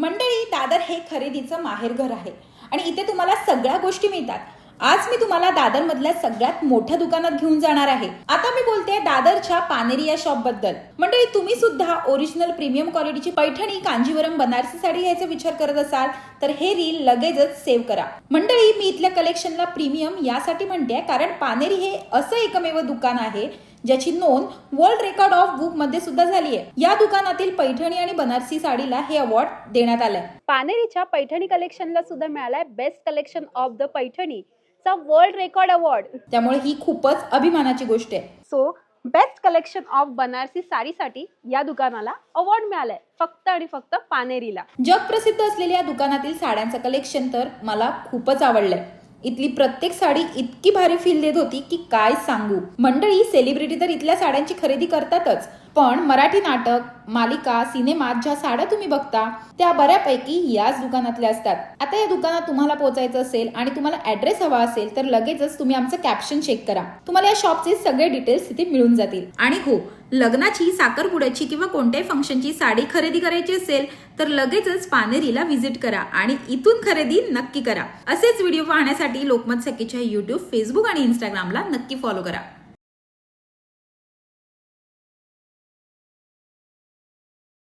मंडळी दादर हे खरेदीचं माहेरघर आहे. आणि इथे तुम्हाला सगळ्या गोष्टी मिळतात. आज मी तुम्हाला दादर मधल्या सगळ्यात मोठ्या दुकानात घेऊन जाणार आहे. आता मी बोलते दादरच्या पानेरी या शॉपबद्दल. मंडळी तुम्ही सुद्धा ओरिजिनल प्रीमियम क्वालिटीची पैठणी कांजीवरम बनारसी साडी घ्यायचा विचार करत असाल तर हे रील लगेचच सेव्ह करा. मंडळी मी इथल्या कलेक्शनला प्रीमियम यासाठी म्हणते कारण पानेरी हे असं एकमेव दुकान आहे ज्याची नोंद वर्ल्ड रेकॉर्ड ऑफ बुकमध्ये सुद्धा झाली आहे. या दुकानातील पैठणी आणि बनारसी साडीला हे अवॉर्ड देण्यात आलंय. पानेरीच्या पैठणी कलेक्शनला सुद्धा मिळालाय best collection of the Paithani. चा वर्ल्ड रेकॉर्ड अवॉर्ड त्यामुळे ही खूपच अभिमानाची गोष्ट आहे. So best collection of Banarasi साडीसाठी या दुकानाला अवॉर्ड मिळालाय. फक्त आणि फक्त पानेरीला. जगप्रसिद्ध असलेल्या या दुकानातील साड्यांचं कलेक्शन तर मला खूपच आवडलंय. इथली प्रत्येक साडी इतकी भारी फील देत होती की काय सांगू? मंडळी सेलिब्रिटी तर इथल्या साड्यांची खरेदी करतातच. पण मराठी नाटक मालिका सिनेमात ज्या साड्या तुम्ही बघता त्या बऱ्यापैकी याच दुकानातल्या असतात. आता या दुकानात तुम्हाला पोहोचायचं असेल आणि तुम्हाला ऍड्रेस हवा असेल तर लगेचच तुम्ही आमचं कॅप्शन चेक करा. तुम्हाला या शॉपचे सगळे डिटेल्स तिथे मिळून जातील. आणि हो लग्नाची साखरपुड्याची किंवा कोणत्याही फंक्शनची साडी खरेदी करायची असेल तर लगेचच पानेरीला व्हिजिट करा आणि इथून खरेदी नक्की करा. असेच व्हिडिओ पाहण्यासाठी लोकमत सखीच्या युट्यूब फेसबुक आणि इंस्टाग्रामला नक्की फॉलो करा.